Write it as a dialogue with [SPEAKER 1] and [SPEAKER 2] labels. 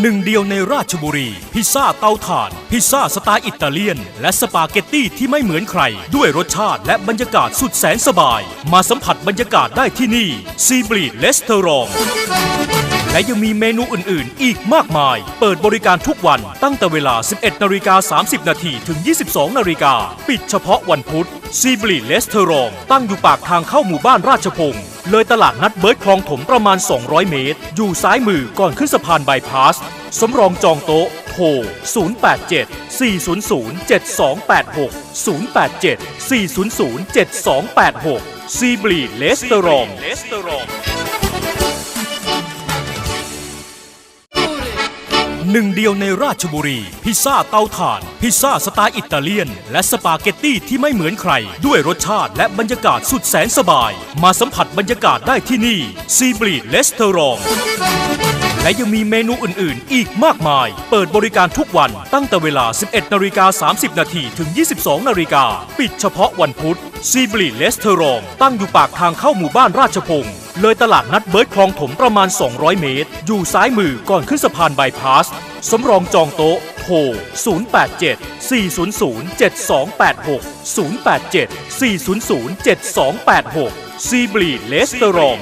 [SPEAKER 1] หนึ่งเดียวในราชบุรี พิซซ่าเตาถ่าน พิซซ่าสไตล์อิตาเลียน และสปาเกตตี้ที่ไม่เหมือนใคร ด้วยรสชาติและบรรยากาศสุดแสนสบาย มาสัมผัสบรรยากาศได้ที่นี่ซีบรีดเลสเตอรองและยังมีเมนูอื่น ๆ อีกมากมาย เปิดบริการทุกวันตั้งแต่เวลา 11นาฬิกา30 นาทีถึง 22นาฬิกา ปิดเฉพาะวันพุธซีบรีเลสเทอรอง ตั้งอยู่ปากทางเข้าหมู่บ้านราชพงศ์ เลยตลาดนัดเบิร์ดคลองถมประมาณ 200 เมตร อยู่ซ้ายมือก่อนขึ้นสะพานบายพาส สำรองจองโต๊ะ โทร 087 400 7286 087 400 7286 ซีบลีเลสเตอรอง หนึ่งเดียวในราชบุรี พิซซ่าเตาถ่าน พิซซ่าสไตล์อิตาเลียน และสปาเกตตี้ที่ไม่เหมือนใคร ด้วยรสชาติและบรรยากาศสุดแสนสบาย มาสัมผัสบรรยากาศได้ที่นี่ซีบรีดเลสเตอรอง และยังมีเมนูอื่น ๆ อีกมากมาย เปิดบริการทุกวันตั้งแต่เวลา 11นาฬิกา30 นาทีถึง 22นาฬิกาปิดเฉพาะวันพุธซีบรีเลสเทอรอง ตั้งอยู่ปากทางเข้าหมู่บ้านราชพงศ์เลยตลาดนัดเบิร์ดคลองถมประมาณ 200 เมตร อยู่ซ้ายมือก่อนขึ้นสะพานบายพาสสำรองจองโต๊ะ โทร 087 400 7286 087 400 7286ซีบรีเลสเตอรอง